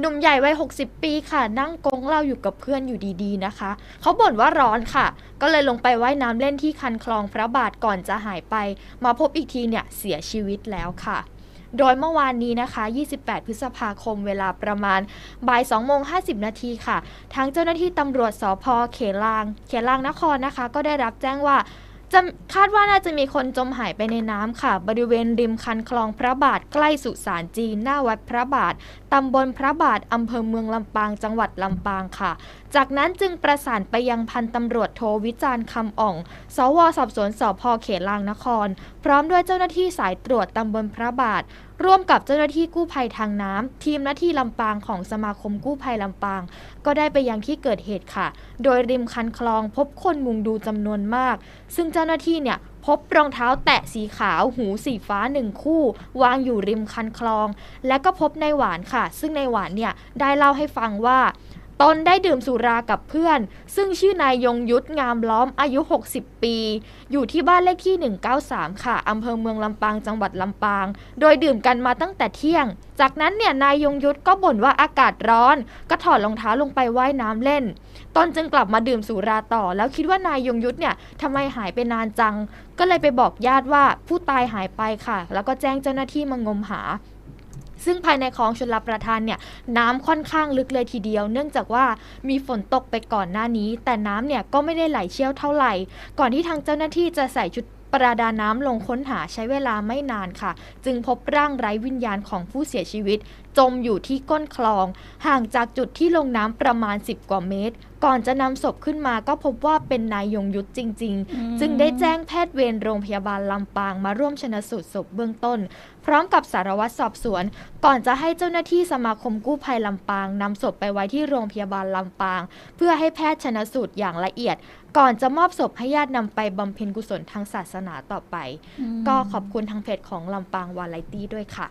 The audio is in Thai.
หนุ่มใหญ่วัย 60 ปีค่ะ นั่งกงเล้าอยู่กับเพื่อนอยู่ดีๆนะคะ เขาบ่นว่าร้อนค่ะ ก็เลยลงไปไว่ายน้ำเล่นที่คันคลองพระบาทก่อนจะหายไป มาพบอีกทีเนี่ยเสียชีวิตแล้วค่ะ โดยเมื่อวานนี้นะคะ 28 พฤษภาคมเวลาประมาณบ่าย2โมง50 นาทีค่ะ ทางเจ้าหน้าที่ตำรวจสพเขลาง เขลางนครนะคะ ก็ได้รับแจ้งว่า จะคาดว่าน่าจะมีคนจมหายไปในน้ำค่ะ บริเวณริมคันคลองพระบาทใกล้สุสานจีนหน้าวัดพระบาทตำบลพระบาทอำเภอเมืองลำปางจังหวัดลำปางค่ะ จากนั้นจึงประสานไปยังพันตำรวจโทวิจารณ์คำอ่อง สวสอบสวนสพเขลางนคร พร้อมด้วยเจ้าหน้าที่สายตรวจตำบลพระบาท ร่วมกับเจ้าหน้าที่กู้ภัยทางน้ำทีมหน้าที่ลำปางของสมาคมกู้ภัยลำปาง ก็ได้ไปยังที่เกิดเหตุค่ะ โดยริมคันคลองพบคนมุงดูจำนวนมาก ซึ่งเจ้าหน้าที่เนี่ยพบรองเท้าแตะสีขาวหูสีฟ้าหนึ่งคู่ วางอยู่ริมคันคลอง และก็พบในหวานค่ะ ซึ่งในหวานเนี่ยได้เล่าให้ฟังว่า ตนได้ดื่มสุรากับเพื่อน ซึ่งชื่อนายยงยุทธงามล้อมอายุ 60 ปี อยู่ที่บ้านเลขที่ 193 ค่ะอำเภอเมืองลำปางจังหวัดลำปาง โดยดื่มกันมาตั้งแต่เที่ยง จากนั้นเนี่ยนายยงยุทธก็บ่นว่าอากาศร้อน ก็ถอดรองเท้าลงไปว่ายน้ำเล่น ตนจึงกลับมาดื่มสุราต่อ แล้วคิดว่านายยงยุทธเนี่ยทำไมหายไปนานจัง ก็เลยไปบอกญาติว่าผู้ตายหายไปค่ะ แล้วก็แจ้งเจ้าหน้าที่มางมหา ซึ่งภายในคลองชลประทานเนี่ยน้ำค่อนข้างลึกเลยทีเดียว เนื่องจากว่ามีฝนตกไปก่อนหน้านี้ แต่น้ำเนี่ยก็ไม่ได้ไหลเชี่ยวเท่าไหร่ ก่อนที่ทางเจ้าหน้าที่จะใส่ชุดประดาน้ำลงค้นหาใช้เวลาไม่นานค่ะ จึงพบร่างไร้วิญญาณของผู้เสียชีวิต จมอยู่ที่ก้นคลอง ห่างจากจุดที่ลงน้ำประมาณ 10 กว่าเมตรก่อนจะนำศพขึ้นมาก็พบว่าเป็นนายยงยุทธจริง ๆ จึงได้แจ้งแพทย์เวรโรงพยาบาลลำปางมาร่วมชนสูตรศพเบื้องต้น พร้อมกับสารวัตรสอบสวน ก่อนจะให้เจ้าหน้าที่สมาคมกู้ภัยลำปางนำศพไปไว้ที่โรงพยาบาลลำปาง เพื่อให้แพทย์ชนสูตรอย่างละเอียด ก่อนจะมอบศพให้ญาตินำไปบำเพ็ญกุศลทางศาสนาต่อไป ก็ขอบคุณทางเพจของลำปางวาไลตี้ด้วยค่ะ